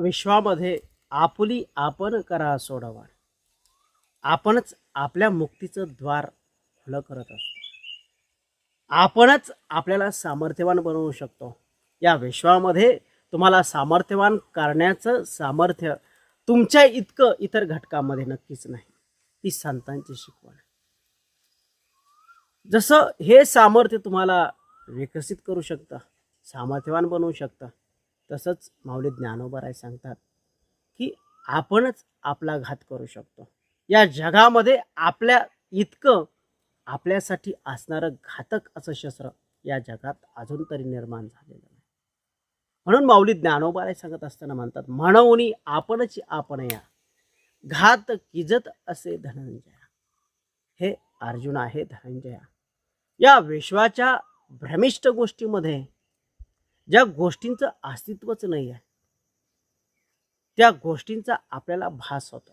विश्वामध्ये आपुली आपण करा सोडवार आपणच आपल्या मुक्तीचं द्वार खुलं करत असतो. आपणच आपल्याला सामर्थ्यवान बनवू शकतो. या विश्वामध्ये तुम्हाला सामर्थ्यवान करण्याचं सामर्थ्य तुमच्या इतकं इतर घटकामध्ये नक्कीच नाही. ती संतांची शिकवण. जसं हे सामर्थ्य तुम्हाला विकसित करू शकतं सामर्थ्यवान बनवू शकतं तसंच माऊली ज्ञानोबराय सांगतात की आपणच आपला घात करू शकतो. या जगामध्ये आपल्या इतकं आपल्यासाठी असणारं घातक असं शस्त्र या जगात अजून तरी निर्माण झालेलं नाही. म्हणून माऊली ज्ञानोबाराय सांगत असताना म्हणतात म्हणून आपणच आपण या घात किजत असे धनंजया. हे अर्जुन आहे धनंजया. या विश्वाच्या भ्रमिष्ट गोष्टीमध्ये ज्या गोष्टींचं अस्तित्वच नाही आहे त्या गोष्टींचा आपल्याला भास होतो.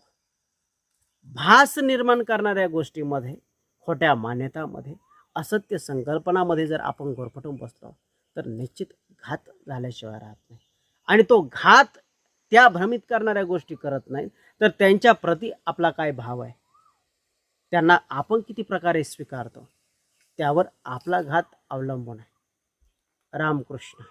भास निर्माण करणाऱ्या गोष्टीमध्ये खोट्या मान्यतामध्ये असत्य संकल्पनामध्ये जर आपण गोरफटून बसलो तर निश्चित घात झाल्याशिवाय राहत नाही. आणि तो घात त्या भ्रमित करणाऱ्या गोष्टी करत नाहीत तर त्यांच्या प्रती आपला काय भाव आहे? त्यांना आपण किती प्रकारे स्वीकारतो? त्यावर आपला घात अवलंबून आहे. रामकृष्ण.